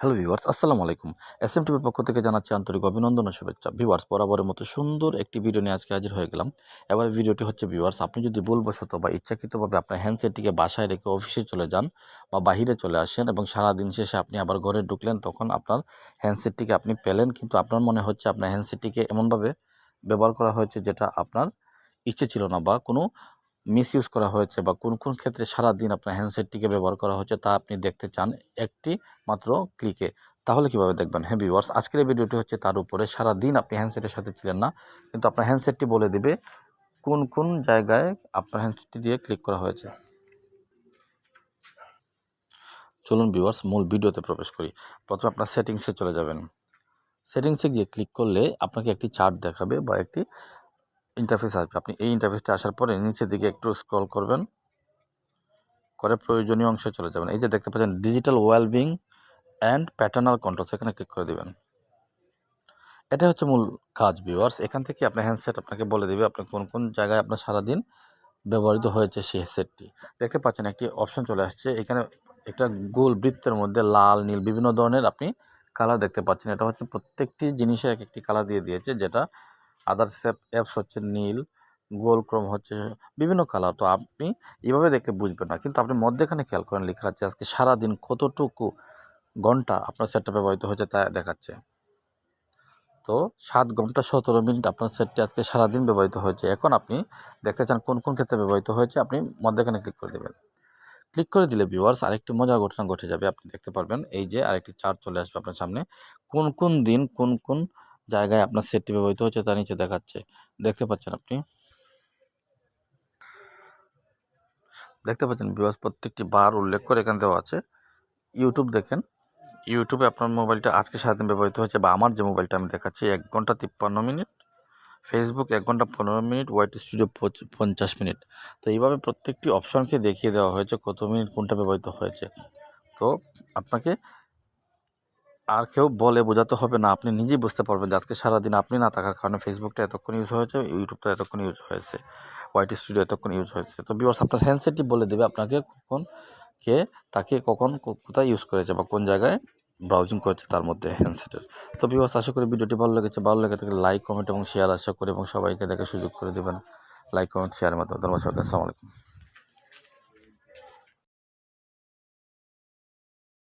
Hello viewers আসসালামু আলাইকুম। S M টিভির পক্ষ থেকে জানাচ্ছি আন্তরিক অভিনন্দন ও শুভেচ্ছা। ভিউয়ার্স বরাবরের মতো সুন্দর একটি ভিডিও নিয়ে আজকে হাজির হয়ে গেলাম। এবার ভিডিওটি হচ্ছে ভিউয়ার্স আপনি যদি ভুলবশত বা ইচ্ছাকৃতভাবে আপনার হ্যান্ডসেটটিকে বাসায় রেখে অফিসে চলে যান বা বাহিরে চলে আসেন এবং সারা দিন শেষে আপনি আবার ঘরে ঢুকলেন, তখন আপনার হ্যান্ডসেটটিকে আপনি পেলেন। কিন্তু আপনার মনে হচ্ছে আপনার হ্যান্ডসেটটিকে এমনভাবে ব্যবহার করা হয়েছে যেটা আপনার ইচ্ছে ছিল না বা কোনো মিস ইউজ করা হয়েছে বা কোন কোন ক্ষেত্রে সারাদিন আপনার হ্যান্ডসেটটিকে ব্যবহার করা হচ্ছে তা আপনি দেখতে চান একটি মাত্র ক্লিকে তাহলে কীভাবে দেখবেন? হ্যাঁ ভিউয়ার্স আজকের ভিডিওটি হচ্ছে তার উপরে। সারাদিন আপনি হ্যান্ডসেটের সাথে ছিলেন না, কিন্তু আপনার হ্যান্ডসেটটি বলে দিবে কোন কোন জায়গায় আপনার হ্যান্ডসেটটি দিয়ে ক্লিক করা হয়েছে। চলুন ভিউয়ার্স মূল ভিডিওতে প্রবেশ করি। প্রথমে আপনার সেটিংসে চলে যাবেন। সেটিংসে গিয়ে ক্লিক করলে আপনাকে একটি চার্ট দেখাবে বা একটি ইন্টারফেস আসবে। আপনি এই ইন্টারফেসটা আসার পরে নিচের দিকে একটু স্ক্রল করবেন। করে প্রয়োজনীয় অংশে চলে যাবেন। এই যে দেখতে পাচ্ছেন digital wellbeing and paternal control সেখানে ক্লিক করে দেবেন। এটা হচ্ছে মূল কাজ ভিউয়ার্স এখান থেকে আপনার হ্যান্ডসেট আপনাকে বলে দেবে আপনি কোন কোন জায়গায় আপনার সারাদিন ব্যবহৃত হয়েছে সেই সেটটি দেখতে পাচ্ছেন একটি অপশন চলে আসছে। এখানে একটা গোল বৃত্তের মধ্যে লাল, নীল বিভিন্ন ধরনের আপনি কালার দেখতে পাচ্ছেন। এটা হচ্ছে প্রত্যেকটি জিনিসে এক একটি কালার দিয়ে দিয়েছে, যেটা আদার্স অ্যাপস হচ্ছে নীল, গোল ক্রম হচ্ছে বিভিন্ন কালার তো আপনি এইভাবে দেখলে বুঝবেন না। কিন্তু আপনি মধ্যেখানে খেয়াল করেন লেখা আছে আজকে সারাদিন কতটুকু ঘণ্টা আপনার সেটটা ব্যবহৃত হয়েছে তা দেখাচ্ছে। তো সাত ঘণ্টা সতেরো মিনিট আপনার সেটটি আজকে সারাদিন ব্যবহৃত হয়েছে। এখন আপনি দেখতে চান কোন কোন ক্ষেত্রে ব্যবহৃত হয়েছে, আপনি মধ্যেখানে ক্লিক করে দেবেন। ক্লিক করে দিলে ভিউয়ার্স আরেকটি মজার ঘটনা ঘটে যাবে, আপনি দেখতে পারবেন। এই যে আরেকটি চার্ট চলে আসবে আপনার সামনে। কোন কোন দিন কোন কোন জায়গায় আপনার সেটটি ব্যবহৃত হচ্ছে, তা নিচে দেখাচ্ছে। দেখতে পাচ্ছেন আপনি। দেখতে পাচ্ছেন ভিউয়ার্স প্রত্যেকটি বার উল্লেখ করে এখানে দেওয়া আছে। ইউটিউব দেখেন। ইউটিউবে আপনার মোবাইলটা আজকে সারাদিন ব্যবহৃত হয়েছে, বা আমার যে মোবাইলটা আমি দেখাচ্ছি, এক ঘণ্টা তিপ্পান্ন মিনিট। ফেসবুক এক ঘণ্টা পনেরো মিনিট হোয়াইট স্টুডিও পঞ্চাশ মিনিট। তো এইভাবে প্রত্যেকটি অপশনকে দেখিয়ে দেওয়া হয়েছে, কত মিনিট কোনটা ব্যবহৃত হয়েছে। তো আপনাকে আর কেউ বলে বোঝাতে হবে না, আপনি নিজেই বুঝতে পারবেন যে আজকে সারাদিন আপনি না থাকার কারণে ফেসবুকটা এতক্ষণ ইউজ হয়েছে ইউটিউবটা এতক্ষণ ইউজ হয়েছে হোয়াইট স্টুডিও এতক্ষণ ইউজ হয়েছে। তো বিকজ আপনার হ্যান্ডসেটটি বলে দেবে আপনাকে কখন কে, তাকে কখন কোথায় ইউজ করেছে বা কোন জায়গায় ব্রাউজিং করেছে তার মধ্যে হ্যান্ডসেটের তো বিকজ আশা করি ভিডিওটি ভালো লেগেছে। ভালো লেগে থাকলে লাইক কমেন্ট এবং শেয়ার আশা করি এবং সবাইকে দেখে সুযোগ করে দেবেন। লাইক কমেন্ট শেয়ারের মাধ্যমে। ধন্যবাদ সবাইকে। আসসালামু আলাইকুম।